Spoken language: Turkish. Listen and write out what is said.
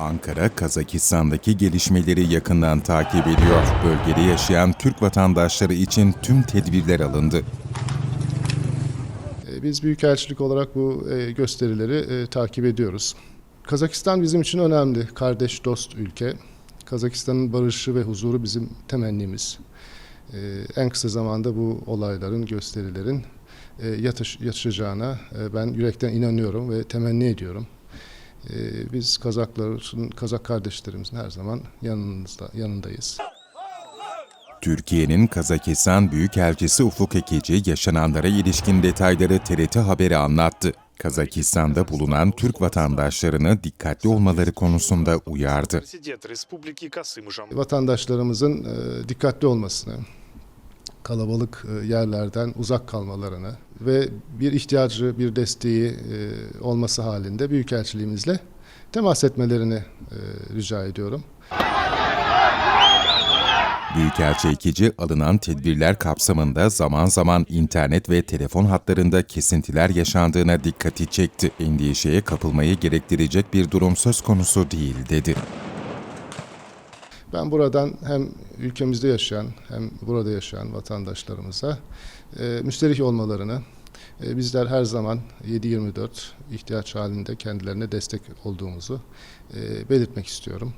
Ankara, Kazakistan'daki gelişmeleri yakından takip ediyor. Bölgede yaşayan Türk vatandaşları için tüm tedbirler alındı. E, Biz Büyükelçilik olarak bu e, gösterileri e, takip ediyoruz. Kazakistan bizim için önemli, kardeş, dost ülke. Kazakistan'ın barışı ve huzuru bizim temennimiz. En kısa zamanda bu olayların, gösterilerin yatış, yatışacağına ben yürekten inanıyorum ve temenni ediyorum. Ee, biz Kazakların, Kazak kardeşlerimizin her zaman yanınızda, yanındayız. Türkiye'nin Kazakistan Büyükelçisi Ufuk Ekici yaşananlara ilişkin detayları TRT Haber'e anlattı. Kazakistan'da bulunan Türk vatandaşlarını dikkatli olmaları konusunda uyardı. Vatandaşlarımızın e, dikkatli olmasını, kalabalık e, yerlerden uzak kalmalarını ve bir ihtiyacı, bir desteği e, olması halinde Büyükelçiliğimizle temas etmelerini e, rica ediyorum. Büyükelçi Ekici alınan tedbirler kapsamında zaman zaman internet ve telefon hatlarında kesintiler yaşandığına dikkati çekti. Endişeye kapılmayı gerektirecek bir durum söz konusu değil dedi. Ben buradan hem ülkemizde yaşayan hem burada yaşayan vatandaşlarımıza e, müsterih olmalarını, e, bizler her zaman 7-24 ihtiyaç halinde kendilerine destek olduğumuzu e, belirtmek istiyorum.